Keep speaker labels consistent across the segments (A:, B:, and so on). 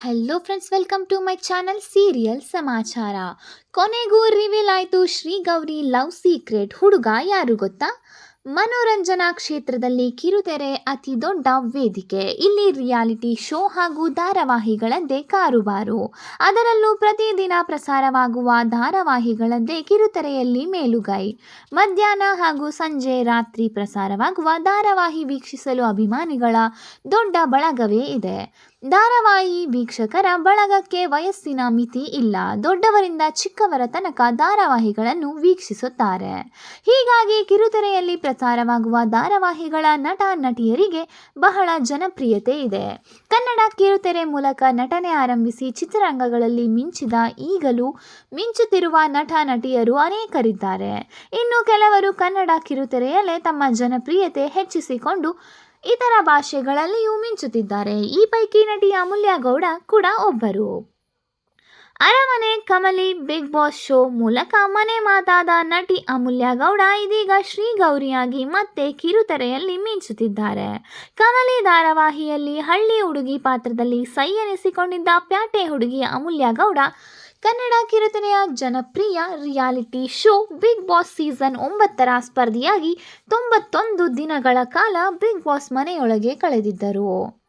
A: Hello friends welcome to my channel serial ಸಮಾಚಾರ ಕೊನೆಗೂ reveal ಆಯಿತು ಶ್ರೀ ಗೌರಿ ಲವ್ ಸೀಕ್ರೆಟ್ ಹುಡುಗ ಯಾರು ಗೊತ್ತಾ? ಮನೋರಂಜನಾ ಕ್ಷೇತ್ರದಲ್ಲಿ ಕಿರುತೆರೆ, ಅತಿ ದೊಡ್ಡ ವೇದಿಕೆ. ಇಲ್ಲಿ ರಿಯಾಲಿಟಿ ಶೋ ಹಾಗೂ ಧಾರಾವಾಹಿಗಳದ್ದೇ ಕಾರುಬಾರು. ಅದರಲ್ಲೂ ಪ್ರತಿದಿನ ಪ್ರಸಾರವಾಗುವ ಧಾರಾವಾಹಿಗಳದ್ದೇ ಕಿರುತೆರೆಯಲ್ಲಿ ಮೇಲುಗೈ. ಮಧ್ಯಾಹ್ನ ಹಾಗೂ ಸಂಜೆ ರಾತ್ರಿ ಪ್ರಸಾರವಾಗುವ ಧಾರಾವಾಹಿ ವೀಕ್ಷಿಸಲು ಅಭಿಮಾನಿಗಳ ದೊಡ್ಡ ಬಳಗವೇ ಇದೆ. ಧಾರಾವಾಹಿ ವೀಕ್ಷಕರ ಬಳಗಕ್ಕೆ ವಯಸ್ಸಿನ ಮಿತಿ ಇಲ್ಲ. ದೊಡ್ಡವರಿಂದ ಚಿಕ್ಕವರ ತನಕ ಧಾರಾವಾಹಿಗಳನ್ನು ವೀಕ್ಷಿಸುತ್ತಾರೆ. ಹೀಗಾಗಿ ಕಿರುತೆರೆಯಲ್ಲಿ ಪ್ರಸಾರವಾಗುವ ಧಾರಾವಾಹಿಗಳ ನಟ, ನಟಿಯರಿಗೆ ಬಹಳ ಜನಪ್ರಿಯತೆ ಇದೆ. ಕನ್ನಡ ಕಿರುತೆರೆ ಮೂಲಕ ನಟನೆ ಆರಂಭಿಸಿ ಚಿತ್ರರಂಗಗಳಲ್ಲಿ ಮಿಂಚಿದ ಈಗಲೂ ಮಿಂಚುತ್ತಿರುವ ನಟ, ನಟಿಯರು ಅನೇಕರಿದ್ದಾರೆ. ಇನ್ನು ಕೆಲವರು ಕನ್ನಡ ಕಿರುತೆರೆಯಲ್ಲೇ ತಮ್ಮ ಜನಪ್ರಿಯತೆ ಹೆಚ್ಚಿಸಿಕೊಂಡು ಇತರ ಭಾಷೆಗಳಲ್ಲಿಯೂ ಮಿಂಚುತ್ತಿದ್ದಾರೆ. ಈ ಪೈಕಿ ನಟಿ ಅಮೂಲ್ಯ ಗೌಡ ಕೂಡ ಒಬ್ಬರು. ಅರಮನೆ, ಕಮಲಿ, ಬಿಗ್ ಬಾಸ್ ಶೋ ಮೂಲಕ ಮನೆ ಮಾತಾದ ನಟಿ ಅಮೂಲ್ಯ ಗೌಡ ಇದೀಗ ಶ್ರೀ ಗೌರಿಯಾಗಿ ಮತ್ತೆ ಕಿರುತೆರೆಯಲ್ಲಿ ಮಿಂಚುತ್ತಿದ್ದಾರೆ. ಕಮಲಿ ಧಾರಾವಾಹಿಯಲ್ಲಿ ಹಳ್ಳಿ ಹುಡುಗಿ ಪಾತ್ರದಲ್ಲಿ ಸೈ ಎನಿಸಿಕೊಂಡಿದ್ದ ಪ್ಯಾಟೆ ಹುಡುಗಿ ಅಮೂಲ್ಯ ಗೌಡ ಕನ್ನಡ ಕಿರುತೆರೆಯ ಜನಪ್ರಿಯ reality show Bigg Boss season ಒಂಬತ್ತರ ಸ್ಪರ್ಧಿಯಾಗಿ ತೊಂಬತ್ತೊಂದು ದಿನಗಳ ಕಾಲ ಬಿಗ್ ಬಾಸ್ ಮನೆಯೊಳಗೆ ಕಳೆದಿದ್ದರು.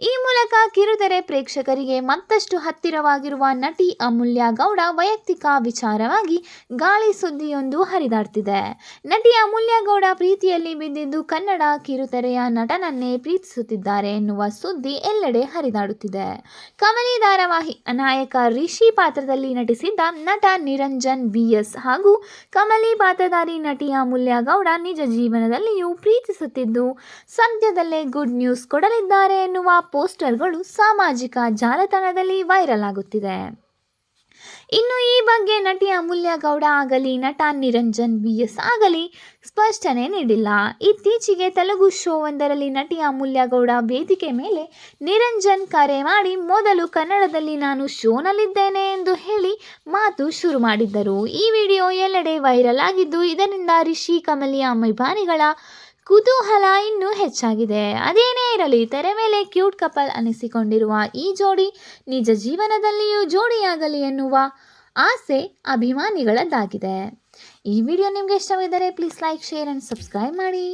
A: ಈ ಮೂಲಕ ಕಿರುತೆರೆ ಪ್ರೇಕ್ಷಕರಿಗೆ ಮತ್ತಷ್ಟು ಹತ್ತಿರವಾಗಿರುವ ನಟಿ ಅಮೂಲ್ಯ ಗೌಡ ವೈಯಕ್ತಿಕ ವಿಚಾರವಾಗಿ ಗಾಳಿ ಸುದ್ದಿಯೊಂದು ಹರಿದಾಡ್ತಿದೆ. ನಟಿ ಅಮೂಲ್ಯ ಗೌಡ ಪ್ರೀತಿಯಲ್ಲಿ ಬಿದ್ದಿದ್ದು ಕನ್ನಡ ಕಿರುತೆರೆಯ ನಟನನ್ನೇ ಪ್ರೀತಿಸುತ್ತಿದ್ದಾರೆ ಎನ್ನುವ ಸುದ್ದಿ ಎಲ್ಲೆಡೆ ಹರಿದಾಡುತ್ತಿದೆ. ಕಮಲಿ ಧಾರಾವಾಹಿ ನಾಯಕ ರಿಷಿ ಪಾತ್ರದಲ್ಲಿ ನಟಿಸಿದ್ದ ನಟ ನಿರಂಜನ್ ವಿ ಎಸ್ ಹಾಗೂ ಕಮಲಿ ಪಾತ್ರಧಾರಿ ನಟಿ ಅಮೂಲ್ಯ ಗೌಡ ನಿಜ ಜೀವನದಲ್ಲಿಯೂ ಪ್ರೀತಿಸುತ್ತಿದ್ದು, ಸದ್ಯದಲ್ಲೇ ಗುಡ್ ನ್ಯೂಸ್ ಕೊಡಲಿದ್ದಾರೆ ಎನ್ನುವ ಪೋಸ್ಟರ್ಗಳು ಸಾಮಾಜಿಕ ಜಾಲತಾಣದಲ್ಲಿ ವೈರಲ್ ಆಗುತ್ತಿದೆ. ಇನ್ನು ಈ ಬಗ್ಗೆ ನಟಿ ಅಮೂಲ್ಯ ಗೌಡ ಆಗಲಿ, ನಟ ನಿರಂಜನ್ ಬಿ ಎಸ್ ಆಗಲಿ ಸ್ಪಷ್ಟನೆ ನೀಡಿಲ್ಲ. ಇತ್ತೀಚೆಗೆ ತೆಲುಗು ಶೋ ಒಂದರಲ್ಲಿ ನಟಿ ಅಮೂಲ್ಯ ಗೌಡ ವೇದಿಕೆ ಮೇಲೆ ನಿರಂಜನ್ ಕರೆ ಮಾಡಿ, ಮೊದಲು ಕನ್ನಡದಲ್ಲಿ ನಾನು ಶೋನಲ್ಲಿದ್ದೇನೆ ಎಂದು ಹೇಳಿ ಮಾತು ಶುರು ಮಾಡಿದ್ದರು. ಈ ವಿಡಿಯೋ ಎಲ್ಲೆಡೆ ವೈರಲ್ ಆಗಿದ್ದು, ಇದರಿಂದ ರಿಷಿ ಕಮಲಿ ಅಭಿಮಾನಿಗಳ ಕುತೂಹಲ ಇನ್ನೂ ಹೆಚ್ಚಾಗಿದೆ. ಅದೇನೇ ಇರಲಿ, ತೆರೆ ಮೇಲೆ ಕ್ಯೂಟ್ ಕಪಲ್ ಅನಿಸಿಕೊಂಡಿರುವ ಈ ಜೋಡಿ ನಿಜ ಜೀವನದಲ್ಲಿಯೂ ಜೋಡಿಯಾಗಲಿ ಎನ್ನುವ ಆಸೆ ಅಭಿಮಾನಿಗಳದ್ದಾಗಿದೆ. ಈ ವಿಡಿಯೋ ನಿಮಗೆ ಇಷ್ಟವಿದ್ದರೆ please like share and subscribe ಮಾಡಿ.